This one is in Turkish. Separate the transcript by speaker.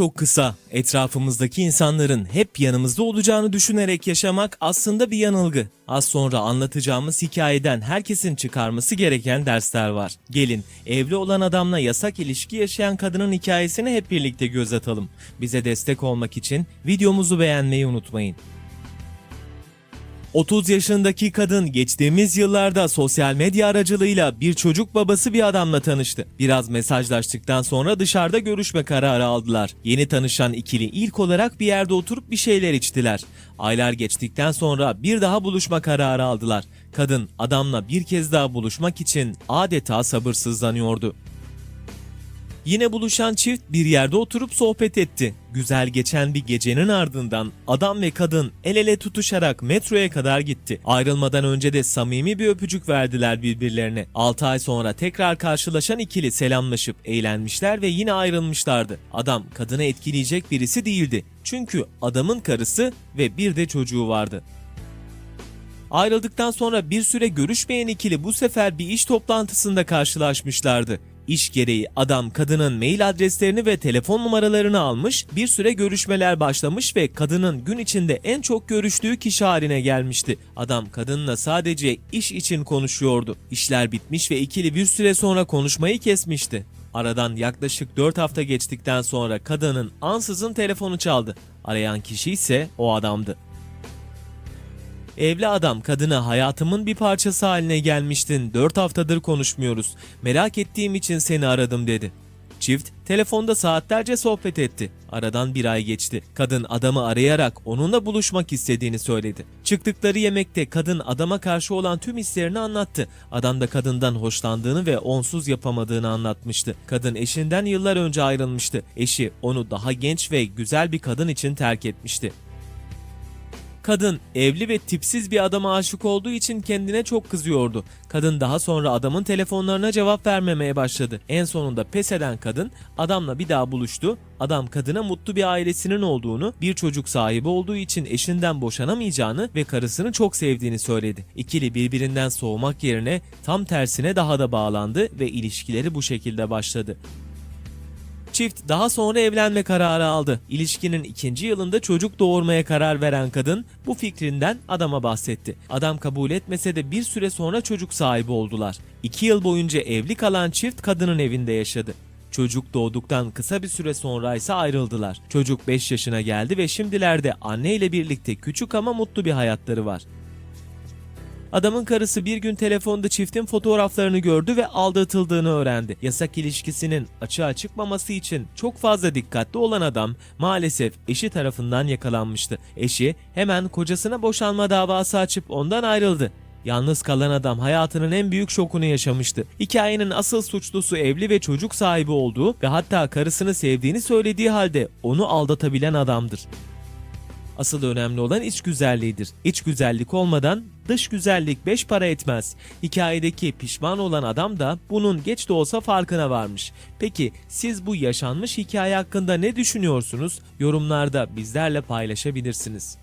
Speaker 1: çok kısa. Etrafımızdaki insanların hep yanımızda olacağını düşünerek yaşamak aslında bir yanılgı. Az sonra anlatacağımız hikayeden herkesin çıkarması gereken dersler var. Gelin evli olan adamla yasak ilişki yaşayan kadının hikayesini hep birlikte göz atalım. Bize destek olmak için videomuzu beğenmeyi unutmayın. 30 yaşındaki kadın geçtiğimiz yıllarda sosyal medya aracılığıyla bir çocuk babası bir adamla tanıştı. Biraz mesajlaştıktan sonra dışarıda görüşme kararı aldılar. Yeni tanışan ikili ilk olarak bir yerde oturup bir şeyler içtiler. Aylar geçtikten sonra bir daha buluşma kararı aldılar. Kadın adamla bir kez daha buluşmak için adeta sabırsızlanıyordu. Yine buluşan çift bir yerde oturup sohbet etti. Güzel geçen bir gecenin ardından adam ve kadın el ele tutuşarak metroya kadar gitti. Ayrılmadan önce de samimi bir öpücük verdiler birbirlerine. 6 ay sonra tekrar karşılaşan ikili selamlaşıp eğlenmişler ve yine ayrılmışlardı. Adam kadını etkileyecek birisi değildi. Çünkü adamın karısı ve bir de çocuğu vardı. Ayrıldıktan sonra bir süre görüşmeyen ikili bu sefer bir iş toplantısında karşılaşmışlardı. İş gereği adam kadının mail adreslerini ve telefon numaralarını almış, bir süre görüşmeler başlamış ve kadının gün içinde en çok görüştüğü kişi haline gelmişti. Adam kadınla sadece iş için konuşuyordu. İşler bitmiş ve ikili bir süre sonra konuşmayı kesmişti. Aradan yaklaşık 4 hafta geçtikten sonra kadının ansızın telefonu çaldı. Arayan kişi ise o adamdı. Evli adam kadına hayatımın bir parçası haline gelmiştin. 4 haftadır konuşmuyoruz. Merak ettiğim için seni aradım dedi. Çift telefonda saatlerce sohbet etti. Aradan bir ay geçti. Kadın adamı arayarak onunla buluşmak istediğini söyledi. Çıktıkları yemekte kadın adama karşı olan tüm hislerini anlattı. Adam da kadından hoşlandığını ve onsuz yapamadığını anlatmıştı. Kadın eşinden yıllar önce ayrılmıştı. Eşi onu daha genç ve güzel bir kadın için terk etmişti. Kadın evli ve tipsiz bir adama aşık olduğu için kendine çok kızıyordu. Kadın daha sonra adamın telefonlarına cevap vermemeye başladı. En sonunda pes eden kadın adamla bir daha buluştu. Adam kadına mutlu bir ailesinin olduğunu, bir çocuk sahibi olduğu için eşinden boşanamayacağını ve karısını çok sevdiğini söyledi. İkili birbirinden soğumak yerine tam tersine daha da bağlandı ve ilişkileri bu şekilde başladı. Çift daha sonra evlenme kararı aldı. İlişkinin ikinci yılında çocuk doğurmaya karar veren kadın bu fikrinden adama bahsetti. Adam kabul etmese de bir süre sonra çocuk sahibi oldular. İki yıl boyunca evli kalan çift kadının evinde yaşadı. Çocuk doğduktan kısa bir süre sonra ise ayrıldılar. Çocuk 5 yaşına geldi ve şimdilerde anne ile birlikte küçük ama mutlu bir hayatları var. Adamın karısı bir gün telefonda çiftin fotoğraflarını gördü ve aldatıldığını öğrendi. Yasak ilişkisinin açığa çıkmaması için çok fazla dikkatli olan adam maalesef eşi tarafından yakalanmıştı. Eşi hemen kocasına boşanma davası açıp ondan ayrıldı. Yalnız kalan adam hayatının en büyük şokunu yaşamıştı. Hikayenin asıl suçlusu evli ve çocuk sahibi olduğu ve hatta karısını sevdiğini söylediği halde onu aldatabilen adamdır. Asıl önemli olan iç güzelliğidir. İç güzellik olmadan dış güzellik beş para etmez. Hikayedeki pişman olan adam da bunun geç de olsa farkına varmış. Peki siz bu yaşanmış hikaye hakkında ne düşünüyorsunuz? Yorumlarda bizlerle paylaşabilirsiniz.